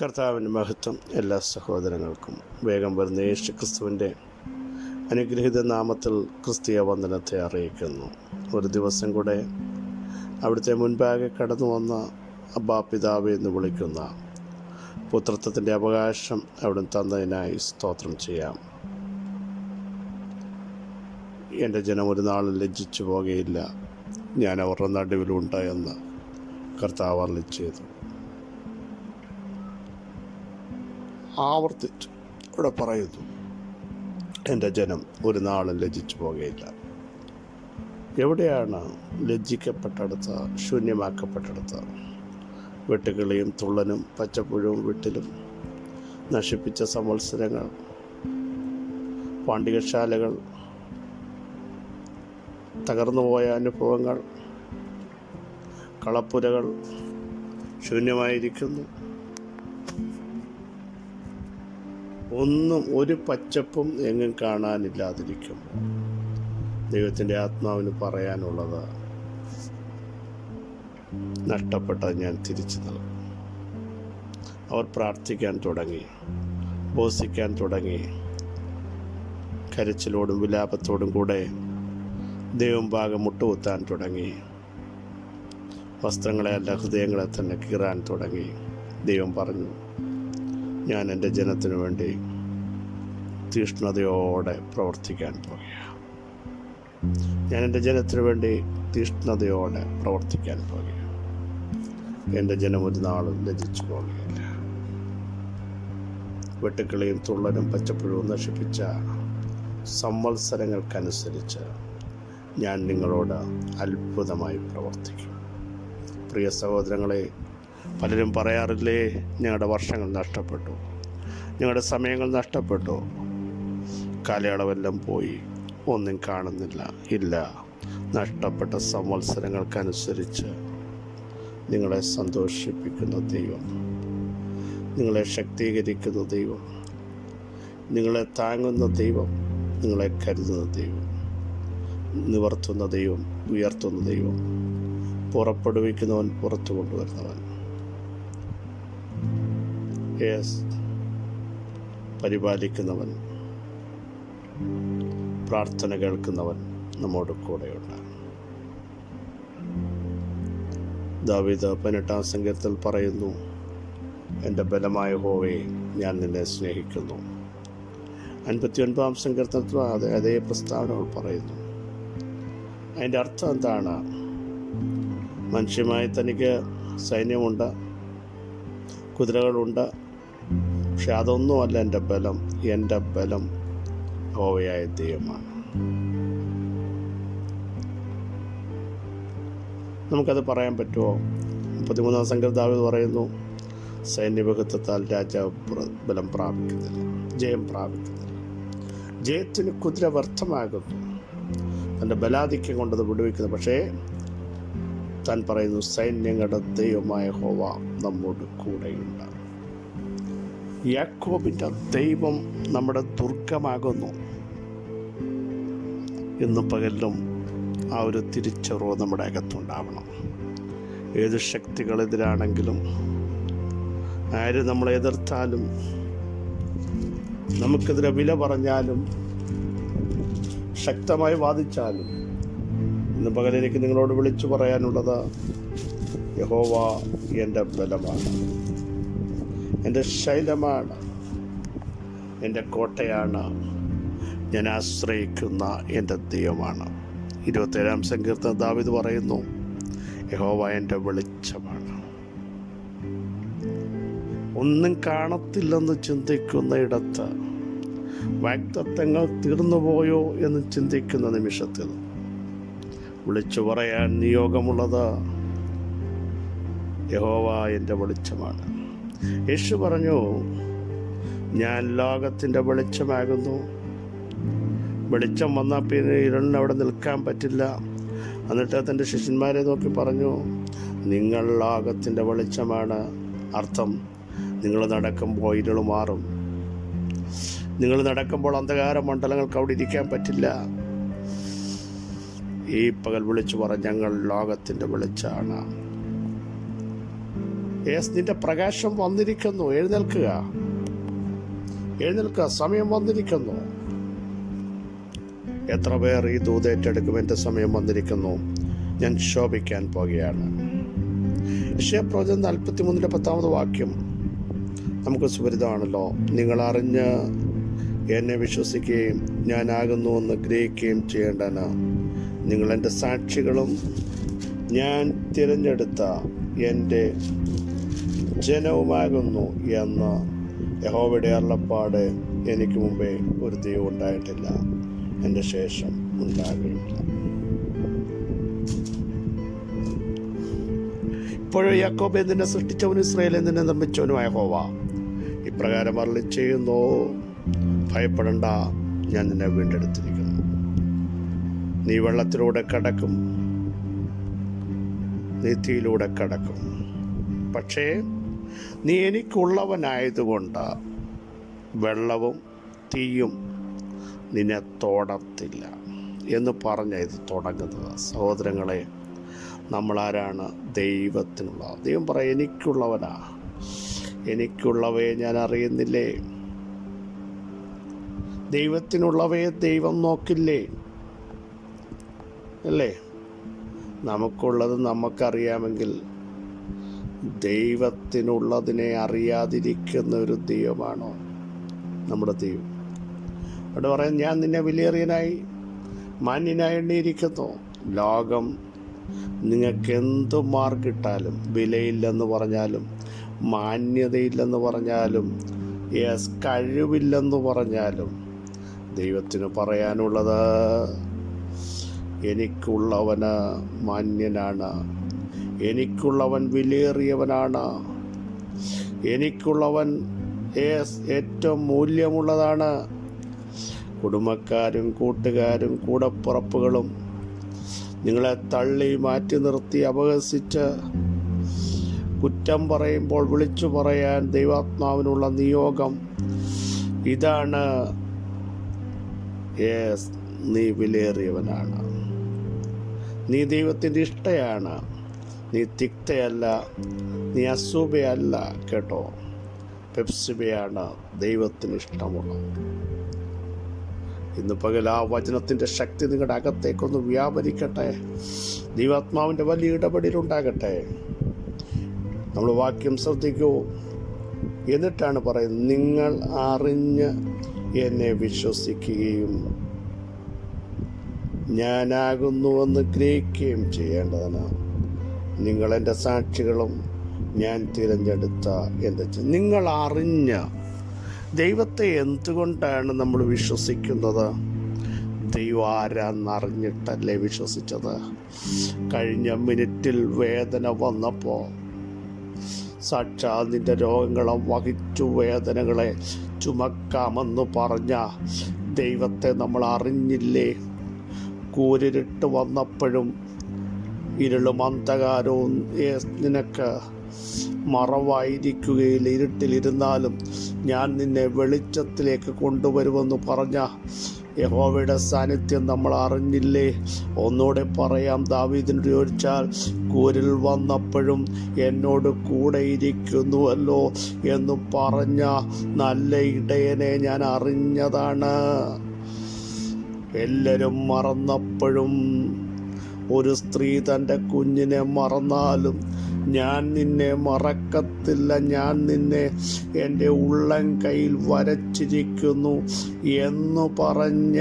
കർത്താവിന്റെ മഹത്വം എല്ലാ സഹോദരങ്ങൾക്കും. വേഗം വരുന്ന യേശു ക്രിസ്തുവിന്റെ അനുഗ്രഹീത നാമത്തിൽ ക്രിസ്തീയ വന്ദനത്തെ അറിയിക്കുന്നു. ഒരു ദിവസം കൂടെ അവിടുത്തെ മുൻപാകെ കടന്നു വന്ന അബ്ബാ പിതാവ് എന്ന് വിളിക്കുന്ന പുത്രത്വത്തിന്റെ അവകാശം അവിടെ തന്നതിനായി സ്തോത്രം ചെയ്യാം. എന്റെ ജനം ഒരു നാളും ലജ്ജിച്ചു പോകുകയില്ല ഞാൻ അവരുടെ നടുവിലുണ്ട് എന്ന് കർത്താവ് അറിയിച്ചു ചെയ്തു ആവർത്തിച്ചു. ഇവിടെ പറയുന്നു എന്റെ ജനം ഒരു നാളും ലജ്ജിച്ചു പോകുകയില്ല. എവിടെയാണ് ലജ്ജിക്കപ്പെട്ടടുത്ത ശൂന്യമാക്കപ്പെട്ടടുത്ത? വെട്ടുകിളിയും തുള്ളനും പച്ചപ്പുഴവും വിട്ടിലും നശിപ്പിച്ച സംവത്സരങ്ങൾ പാണ്ഡികശാലകൾ തകർന്നുപോയ അനുഭവങ്ങൾ കളപ്പുരകൾ ശൂന്യമായിരിക്കുന്നു. ഒന്നും ഒരു പച്ചപ്പും എങ്ങും കാണാനില്ലാതിരിക്കും ദൈവത്തിന്റെ ആത്മാവിന് പറയാനുള്ളത് നഷ്ടപ്പെട്ടത് ഞാൻ തിരിച്ചു നൽകും. അവർ പ്രാർത്ഥിക്കാൻ തുടങ്ങി ബോസിക്കാൻ തുടങ്ങി കരച്ചിലോടും വിലാപത്തോടും കൂടെ ദൈവം ഭാഗം മുട്ടുകുത്താൻ തുടങ്ങി വസ്ത്രങ്ങളെ അല്ല ഹൃദയങ്ങളെ തന്നെ കീറാൻ തുടങ്ങി. ദൈവം പറഞ്ഞു ഞാൻ എന്റെ ജനത്തിനു വേണ്ടി തീഷ്ണതയോടെ പ്രവർത്തിക്കാൻ പോകുകയാണ്. ഞാൻ എന്റെ ജനത്തിനു വേണ്ടി തീഷ്ണതയോടെ പ്രവർത്തിക്കാൻ പോകുകയാണ്. എന്റെ ജനം ഒരു നാളും ലജിച്ചു പോകുകയില്ല. വെട്ടുക്കിളിയും തുള്ളനും പച്ചപ്പുഴവും നശിപ്പിച്ച സംവത്സരങ്ങൾക്കനുസരിച്ച് ഞാൻ നിങ്ങളോട് അത്ഭുതമായി പ്രവർത്തിക്കും. പ്രിയ സഹോദരങ്ങളെ പലരും പറയാറില്ലേ ഞങ്ങളുടെ വർഷങ്ങൾ നഷ്ടപ്പെട്ടു. ഞങ്ങളുടെ സമയങ്ങൾ നഷ്ടപ്പെട്ടു. കാലയളവെല്ലാം പോയി. ഒന്നും കാണുന്നില്ല. ഇല്ല. നഷ്ടപ്പെട്ട സംവത്സരങ്ങൾക്കനുസരിച്ച് നിങ്ങളെ സന്തോഷിപ്പിക്കുന്ന ദൈവം. നിങ്ങളെ ശക്തീകരിക്കുന്ന ദൈവം. നിങ്ങളെ താങ്ങുന്ന ദൈവം. നിങ്ങളെ കരുതുന്ന ദൈവം. നിവർത്തുന്ന ദൈവം. ഉയർത്തുന്ന ദൈവം. പുറപ്പെടുവിക്കുന്നവൻ പുറത്തു കൊണ്ടുവരുന്നവൻ. പരിപാലിക്കുന്നവൻ. പ്രാർത്ഥന കേൾക്കുന്നവൻ നമ്മോട് കൂടെയുണ്ട്. ദാവിദ് പതിനെട്ടാം സംഘത്തിൽ പറയുന്നു എന്റെ ബലമായ ഹോവയെ ഞാൻ നിന്നെ സ്നേഹിക്കുന്നു. അൻപത്തി ഒൻപതാം സങ്കീർത്തനത്തിൽ അതേ അതേ പ്രസ്താവനകൾ പറയുന്നു. അതിന്റെ അർത്ഥം എന്താണ്? മനുഷ്യമായി തനിക്ക് സൈന്യമുണ്ട് കുതിരകളുണ്ട് പക്ഷെ അതൊന്നുമല്ല എന്റെ ബലം. എന്റെ ബലം ഹോവയായ ദൈവമാണ് നമുക്കത് പറയാൻ പറ്റുമോ മുപ്പത്തിമൂന്നാം സങ്കീർത്താവ് പറയുന്നു സൈന്യബഹത്വത്താൽ രാജാവ് ബലം പ്രാപിക്കുന്നില്ല ജയം പ്രാപിക്കുന്നില്ല ജയത്തിന് കുതിര വ്യർത്ഥമാകുന്നു തന്റെ ബലാധിക്യം കൊണ്ടത് വിടുവിക്കുന്നു പക്ഷേ താൻ പറയുന്നു സൈന്യങ്ങളുടെ ദൈവമായ ഹോവ നമ്മോട് കൂടെയുണ്ട് യാക്കോബിന്റെ ദൈവം നമ്മുടെ ദുർഗമാകുന്നു. ഇന്ന് പകലിലും ആ ഒരു തിരിച്ചറിവ് നമ്മുടെ അകത്തുണ്ടാവണം. ഏത് ശക്തികളെതിരാണെങ്കിലും ആര് നമ്മളെ എതിർത്താലും നമുക്കെതിരെ വില പറഞ്ഞാലും ശക്തമായി വാദിച്ചാലും ഇന്ന് പകൽ എനിക്ക് നിങ്ങളോട് വിളിച്ചു പറയാനുള്ളത് യഹോവ എന്റെ ബലമാണ്. എന്റെ ശൈലമാണ് എന്റെ കോട്ടയാണ്. ഞാൻ ആശ്രയിക്കുന്ന എന്റെ ദൈവമാണ്. ഇരുപത്തേഴാം സങ്കീർത്തന ദാവിദ് പറയുന്നു യഹോവ എന്റെ വെളിച്ചമാണ്. ഒന്നും കാണത്തില്ലെന്ന് ചിന്തിക്കുന്ന ഇടത്ത് വാഗ്ദത്തങ്ങൾ തീർന്നുപോയോ എന്ന് ചിന്തിക്കുന്ന നിമിഷത്തിൽ വിളിച്ചു പറയാൻ നിയോഗമുള്ളത് യഹോവ എന്റെ വെളിച്ചമാണ്. യേശു പറഞ്ഞു ഞാൻ ലോകത്തിന്റെ വെളിച്ചമാകുന്നു. വെളിച്ചം വന്നാൽ പിന്നെ ഇരുളിന് അവിടെ നിൽക്കാൻ പറ്റില്ല. എന്നിട്ട് തന്റെ ശിഷ്യന്മാരെ നോക്കി പറഞ്ഞു നിങ്ങൾ ലോകത്തിന്റെ വെളിച്ചമാണ്. അർത്ഥം നിങ്ങൾ നടക്കുമ്പോൾ ഇരുൾ മാറും. നിങ്ങൾ നടക്കുമ്പോൾ അന്ധകാര മണ്ഡലങ്ങൾക്ക് അവിടെ ഇരിക്കാൻ പറ്റില്ല. ഈ പകൽ വിളിച്ചു പറഞ്ഞ ഞങ്ങൾ ലോകത്തിന്റെ വെളിച്ചാണ് യേസ് നിന്റെ പ്രകാശം വന്നിരിക്കുന്നു. എഴുന്നേൽക്കുക. എഴുന്നേൽക്കുക. സമയം വന്നിരിക്കുന്നു. എത്ര പേർ ഈ ദൂതേറ്റെടുക്കും എന്റെ സമയം വന്നിരിക്കുന്നു. ഞാൻ ശോഭിക്കാൻ പോകുകയാണ്. യക്ഷയപ്രവചനം നാൽപ്പത്തി മൂന്നിന്റെ പത്താമത് വാക്യം നമുക്ക് സുപരിതമാണല്ലോ നിങ്ങൾ അറിഞ്ഞ് എന്നെ വിശ്വസിക്കുകയും ഞാനാകുന്നു എന്ന് ഗ്രഹിക്കുകയും ചെയ്യേണ്ടന് നിങ്ങളെന്റെ സാക്ഷികളും ഞാൻ തിരഞ്ഞെടുത്ത എന്റെ ജനവുമാകുന്നു എന്ന യഹോവയുടെ അരുളപ്പാട് എനിക്ക് മുമ്പേ ഒരു ദൈവം ഉണ്ടായിട്ടില്ല. എന്റെ ശേഷം ഉണ്ടാകുകയില്ല ഇപ്പോഴും യാക്കോബ് എന്തിനെ സൃഷ്ടിച്ചവനും ഇസ്രയേൽ എന്തിനെ നിർമ്മിച്ചവനുമായ ഹോവ ഇപ്രകാരം അരളി ചെയ്യുന്നു ഭയപ്പെടണ്ട ഞാൻ നിന്നെ വീണ്ടെടുത്തിരിക്കുന്നു. നീ വെള്ളത്തിലൂടെ കടക്കും നീ തീയിലൂടെ കടക്കും. പക്ഷേ നീ എനിക്കുള്ളവനായതുകൊണ്ട് വെള്ളവും തീയും നിന്നെ തൊടത്തില്ല എന്ന് പറഞ്ഞ ഇത് തുടങ്ങുന്നത്. സഹോദരങ്ങളെ നമ്മളാരാണ് ദൈവത്തിനുള്ള? ദൈവം പറയാം എനിക്കുള്ളവനാ. എനിക്കുള്ളവയെ ഞാൻ അറിയുന്നില്ലേ? ദൈവത്തിനുള്ളവയെ ദൈവം നോക്കില്ലേ? അല്ലേ? നമുക്കുള്ളത് നമുക്കറിയാമെങ്കിൽ ദൈവത്തിനുള്ളതിനെ അറിയാതിരിക്കുന്ന ഒരു ദൈവമാണോ നമ്മുടെ ദൈവം? അവിടെ പറയാൻ ഞാൻ നിന്നെ വിലയേറിയനായി മാന്യനായി എണ്ണിയിരിക്കുന്നു. ലോകം നിങ്ങൾക്ക് എന്ത് മാർക്കിട്ടാലും വിലയില്ലെന്ന് പറഞ്ഞാലും മാന്യതയില്ലെന്ന് പറഞ്ഞാലും യെസ് കഴിവില്ലെന്ന് പറഞ്ഞാലും ദൈവത്തിന് പറയാനുള്ളത് എനിക്കുള്ളവന് മാന്യനാണ് എനിക്കുള്ളവൻ വിലയേറിയവനാണ്. എനിക്കുള്ളവൻ ഏറ്റവും മൂല്യമുള്ളതാണ്. കുടുംബക്കാരും കൂട്ടുകാരും കൂടപ്പുറപ്പുകളും നിങ്ങളെ തള്ളി മാറ്റി നിർത്തി അപഹസിച്ച് കുറ്റം പറയുമ്പോൾ വിളിച്ചു പറയാൻ ദൈവാത്മാവിനുള്ള നിയോഗം. ഇതാണ് നീ വിലയേറിയവനാണ്. നീ ദൈവത്തിന്റെ ഇഷ്ടയാണ്. നീ തിക്തയല്ല നീ അസൂബയല്ല കേട്ടോ. പെപ്സിബയാണ് ദൈവത്തിന് ഇഷ്ടമുള്ളത്. ഇന്ന് പകൽ ആ വചനത്തിന്റെ ശക്തി നിങ്ങളുടെ അകത്തേക്കൊന്ന് വ്യാപരിക്കട്ടെ. ദൈവാത്മാവിന്റെ വലിയ ഇടപെടലുണ്ടാകട്ടെ നമ്മൾ വാക്യം ശ്രദ്ധിക്കൂ. എന്നിട്ടാണ് പറയുന്നത് നിങ്ങൾ അറിഞ്ഞ് എന്നെ വിശ്വസിക്കുകയും ഞാനാകുന്നുവെന്ന് ഗ്രഹിക്കുകയും ചെയ്യേണ്ടതാണ് നിങ്ങൾ എന്റെ സാക്ഷികളും ഞാൻ തിരഞ്ഞെടുത്ത എന്റെ നിങ്ങൾ അറിഞ്ഞ ദൈവത്തെ എന്തുകൊണ്ടാണ് നമ്മൾ വിശ്വസിക്കുന്നത്? ദൈവം ആരാന്നറിഞ്ഞിട്ടല്ലേ വിശ്വസിച്ചത്? കഴിഞ്ഞ മിനിറ്റിൽ വേദന വന്നപ്പോൾ സാക്ഷാൽ നിന്റെ രോഗങ്ങളെ വഹിച്ചു വേദനകളെ ചുമക്കാമെന്ന് പറഞ്ഞ ദൈവത്തെ നമ്മൾ അറിഞ്ഞില്ലേ? കൂരിരുട്ട് വന്നപ്പോഴും ഇരുളും അന്ധകാരവും നിനക്ക് മറവായിരിക്കുകയില്ല. ഇരുട്ടിലിരുന്നാലും ഞാൻ നിന്നെ വെളിച്ചത്തിലേക്ക് കൊണ്ടുവരുമെന്ന് പറഞ്ഞ യഹോവയുടെ സാന്നിധ്യം നമ്മൾ അറിഞ്ഞില്ലേ? ഒന്നുകൂടെ പറയാം. ദാവീദിന് ചോദിച്ചാൽ കൂരിൽ വന്നപ്പോഴും എന്നോട് കൂടെ ഇരിക്കുന്നുവല്ലോ എന്ന് പറഞ്ഞ നല്ല ഇടയനെ ഞാൻ അറിഞ്ഞതാണ്. എല്ലാവരും മറന്നപ്പോഴും ഒരു സ്ത്രീ തന്റെ കുഞ്ഞിനെ മറന്നാലും ഞാൻ നിന്നെ മറക്കത്തില്ല ഞാൻ നിന്നെ എന്റെ ഉള്ളം കയ്യിൽ വരച്ചിരിക്കുന്നു എന്ന് പറഞ്ഞ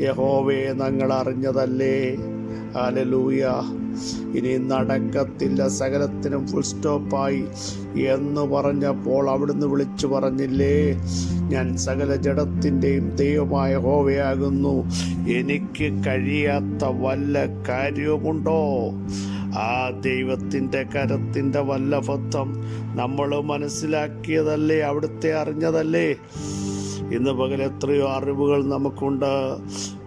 യഹോവയെ ഞങ്ങൾ അറിഞ്ഞതല്ലേ? അലലൂയ ഇനി നടക്കത്തില്ല സകലത്തിനും ഫുൾ സ്റ്റോപ്പായി എന്ന് പറഞ്ഞപ്പോൾ അവിടുന്ന് വിളിച്ചു പറഞ്ഞില്ലേ ഞാൻ സകല ജഡത്തിന്റെയും ദൈവമായ ഹോവയാകുന്നു എനിക്ക് കഴിയാത്ത വല്ല കാര്യവുമുണ്ടോ? ആ ദൈവത്തിന്റെ കരത്തിന്റെ വല്ലഭത്വം നമ്മൾ മനസ്സിലാക്കിയതല്ലേ അവിടുത്തെ അറിഞ്ഞതല്ലേ? ഇന്ന് പകൽ എത്രയോ അറിവുകൾ നമുക്കുണ്ട്.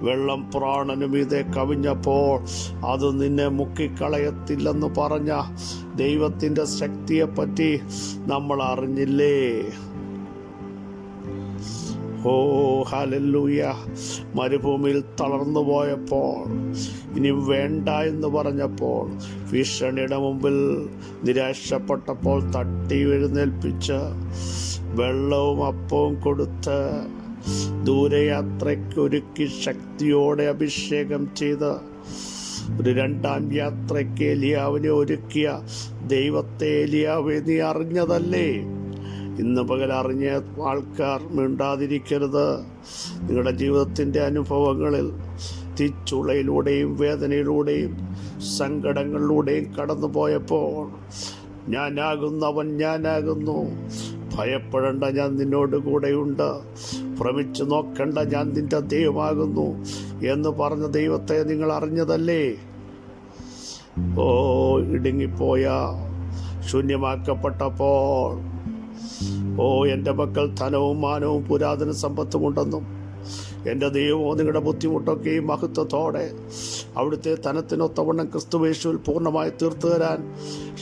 വെള്ളം പ്രാണനും ഇതേ കവിഞ്ഞപ്പോൾ അത് നിന്നെ മുക്കിക്കളയത്തില്ലെന്ന് പറഞ്ഞ ദൈവത്തിന്റെ ശക്തിയെപ്പറ്റി നമ്മൾ അറിഞ്ഞില്ലേ? ഓ ഹലല്ലൂയ. മരുഭൂമിയിൽ തളർന്നു പോയപ്പോൾ ഇനി വേണ്ട എന്ന് പറഞ്ഞപ്പോൾ ഭീഷണിയുടെ മുമ്പിൽ നിരാശപ്പെട്ടപ്പോൾ തട്ടി എഴുന്നേൽപ്പിച്ച് വെള്ളവും അപ്പവും കൊടുത്ത് ദൂരയാത്രയ്ക്ക് ഒരുക്കി ശക്തിയോടെ അഭിഷേകം ചെയ്ത് ഒരു രണ്ടാം യാത്രയ്ക്ക് എലിയാവിനെ ഒരുക്കിയ ദൈവത്തെ എലിയാവെ നീ അറിഞ്ഞതല്ലേ? ഇന്ന് പകൽ അറിഞ്ഞ ആൾക്കാർ മിണ്ടാതിരിക്കരുത്. നിങ്ങളുടെ ജീവിതത്തിന്റെ അനുഭവങ്ങളിൽ തിച്ചുളയിലൂടെയും വേദനയിലൂടെയും സങ്കടങ്ങളിലൂടെയും കടന്നു പോയപ്പോൾ ഞാനാകുന്നവൻ ഞാനാകുന്നു. ഭയപ്പെടേണ്ട ഞാൻ നിന്നോട് കൂടെയുണ്ട് ഭ്രമിച്ചു നോക്കണ്ട ഞാൻ നിന്റെ ദൈവമാകുന്നു എന്ന് പറഞ്ഞ ദൈവത്തെ നിങ്ങൾ അറിഞ്ഞതല്ലേ? ഓ ഇടുങ്ങിപ്പോയ ശൂന്യമാക്കപ്പെട്ടപ്പോൾ. ഓ എന്റെ മക്കൾ ധനവും മാനവും പുരാതന സമ്പത്തുമുണ്ടെന്നും എന്റെ ദൈവമോ നിങ്ങളുടെ ബുദ്ധിമുട്ടൊക്കെയും മഹത്വത്തോടെ അവിടുത്തെ തനത്തിനൊത്തവണ്ണം ക്രിസ്തുവേശുവിൽ പൂർണമായി തീർത്തു തരാൻ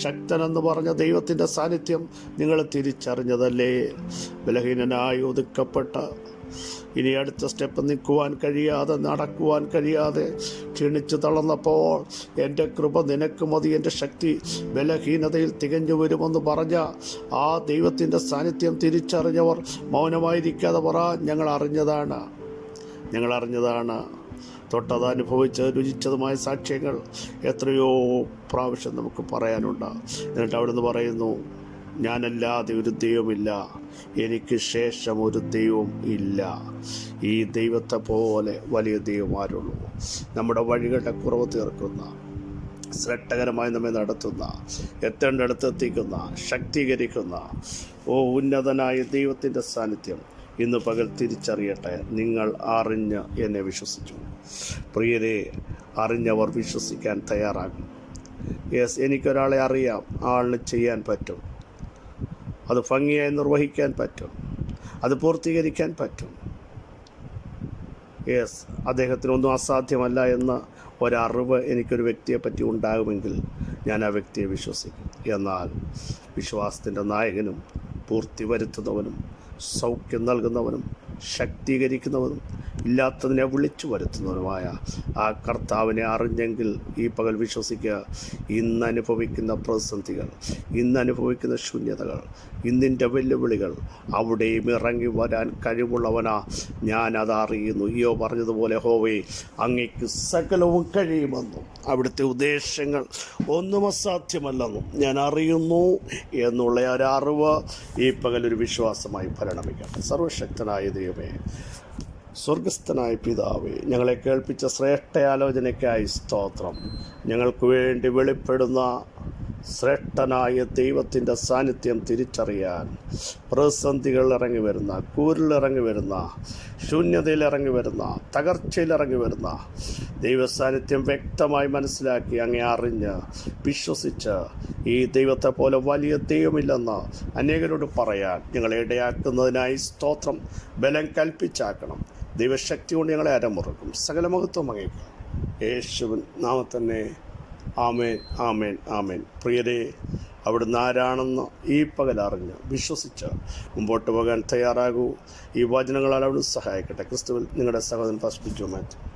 ശക്തനെന്ന് പറഞ്ഞ ദൈവത്തിന്റെ സാന്നിധ്യം നിങ്ങൾ തിരിച്ചറിഞ്ഞതല്ലേ? ബലഹീനനായി ഒതുക്കപ്പെട്ട ഇനി അടുത്ത സ്റ്റെപ്പ് നിൽക്കുവാൻ കഴിയാതെ നടക്കുവാൻ കഴിയാതെ ക്ഷീണിച്ചു തളർന്നപ്പോൾ എന്റെ കൃപ നിനക്ക് മതി എന്റെ ശക്തി ബലഹീനതയിൽ തികഞ്ഞു വരുമെന്ന് പറഞ്ഞ ആ ദൈവത്തിന്റെ സാന്നിധ്യം തിരിച്ചറിഞ്ഞവർ മൗനമായിരിക്കാതെ പറ ഞങ്ങൾ അറിഞ്ഞതാണ്. ഞങ്ങൾ അറിഞ്ഞതാണ് തൊട്ടത് അനുഭവിച്ച് രുചിച്ചതുമായ സാക്ഷ്യങ്ങൾ എത്രയോ പ്രാവശ്യം നമുക്ക് പറയാനുണ്ട്. എന്നിട്ട് അവിടുന്ന് പറയുന്നു ഞാനല്ലാതെ ഒരു ദൈവമില്ല. എനിക്ക് ശേഷം ഒരു ദൈവം ഇല്ല. ഈ ദൈവത്തെ പോലെ വലിയ ദൈവം ആരുള്ളൂ നമ്മുടെ വഴികളുടെ കുറവ് തീർക്കുന്ന ശ്രട്ടകരമായി നമ്മെ നടത്തുന്ന എത്തേണ്ടടുത്ത് എത്തിക്കുന്ന ശക്തീകരിക്കുന്ന ഓ ഉന്നതനായ ദൈവത്തിന്റെ സാന്നിധ്യം ഇന്ന് പകൽ തിരിച്ചറിയട്ടെ. നിങ്ങൾ അറിഞ്ഞ് എന്നെ വിശ്വസിച്ചു. പ്രിയരെ അറിഞ്ഞവർ വിശ്വസിക്കാൻ തയ്യാറാകും. യെസ് എനിക്കൊരാളെ അറിയാം. ആളിന് ചെയ്യാൻ പറ്റും. അത് ഭംഗിയായി നിർവഹിക്കാൻ പറ്റും. അത് പൂർത്തീകരിക്കാൻ പറ്റും. യെസ് അദ്ദേഹത്തിനൊന്നും അസാധ്യമല്ല എന്ന ഒരറിവ് എനിക്കൊരു വ്യക്തിയെ പറ്റി ഉണ്ടാകുമെങ്കിൽ ഞാൻ ആ വ്യക്തിയെ വിശ്വസിക്കും. എന്നാൽ വിശ്വാസത്തിന്റെ നായകനും പൂർത്തി വരുത്തുന്നവനും സൗഖ്യം നൽകുന്നവനും ശക്തീകരിക്കുന്നവനും ഇല്ലാത്തതിനെ വിളിച്ചു വരുത്തുന്നവനുമായ ആ കർത്താവിനെ അറിഞ്ഞെങ്കിൽ ഈ പകൽ വിശ്വസിക്കുക. ഇന്ന് അനുഭവിക്കുന്ന പ്രതിസന്ധികൾ ഇന്ന് അനുഭവിക്കുന്ന ശൂന്യതകൾ ഇന്നിന്റെ വെല്ലുവിളികൾ അവിടെയും ഇറങ്ങി വരാൻ കഴിവുള്ളവനാ. ഞാൻ അതറിയുന്നു അയ്യോ പറഞ്ഞതുപോലെ ഹോവേ അങ്ങയ്ക്ക് സകലവും കഴിയുമെന്നും അവിടുത്തെ ഉദ്ദേശങ്ങൾ ഒന്നും അസാധ്യമല്ലെന്നും ഞാൻ അറിയുന്നു എന്നുള്ള ഒരറിവ് ഈ പകലൊരു വിശ്വാസമായി പരിണമിക്കട്ടെ സർവശക്തനായ ദൈവമേ സ്വർഗസ്ഥനായ പിതാവേ ഞങ്ങളെ കേൾപ്പിച്ച ശ്രേഷ്ഠ ആലോചനയ്ക്കായി സ്തോത്രം. ഞങ്ങൾക്ക് വേണ്ടി വെളിപ്പെടുന്ന ശ്രേഷ്ഠനായ ദൈവത്തിന്റെ സാന്നിധ്യം തിരിച്ചറിയാൻ പ്രതിസന്ധികൾ ഇറങ്ങി വരുന്ന കൂരിലിറങ്ങി വരുന്ന ശൂന്യതയിൽ ഇറങ്ങി വരുന്ന തകർച്ചയിൽ ഇറങ്ങി വരുന്ന ദൈവസാന്നിധ്യം വ്യക്തമായി മനസ്സിലാക്കി അങ്ങേ അറിഞ്ഞ് വിശ്വസിച്ച് ഈ ദൈവത്തെ പോലെ വലിയ ദൈവമില്ലെന്ന് അനേകരോട് പറയാൻ ഞങ്ങളെ ഇടയാക്കുന്നതിനായി സ്തോത്രം ബലം കൽപ്പിച്ചാക്കണം. ദൈവശക്തി കൊണ്ട് ഞങ്ങളെ അരമുറക്കും സകല മഹത്വം അങ്ങേക്കും. യേശുവൻ നാമത്തന്നെ. ആമേൻ ആമേൻ ആമേൻ. പ്രിയരെ അവിടുന്ന് ആരാണെന്ന് ഈ പകലറിഞ്ഞ് വിശ്വസിച്ച് മുമ്പോട്ട് പോകാൻ തയ്യാറാകൂ. ഈ വചനങ്ങളാൽ അവിടുന്ന് സഹായിക്കട്ടെ. ക്രിസ്തുവിൽ നിങ്ങളുടെ സഹോദരൻ ഫസ്റ്റ് മാറ്റി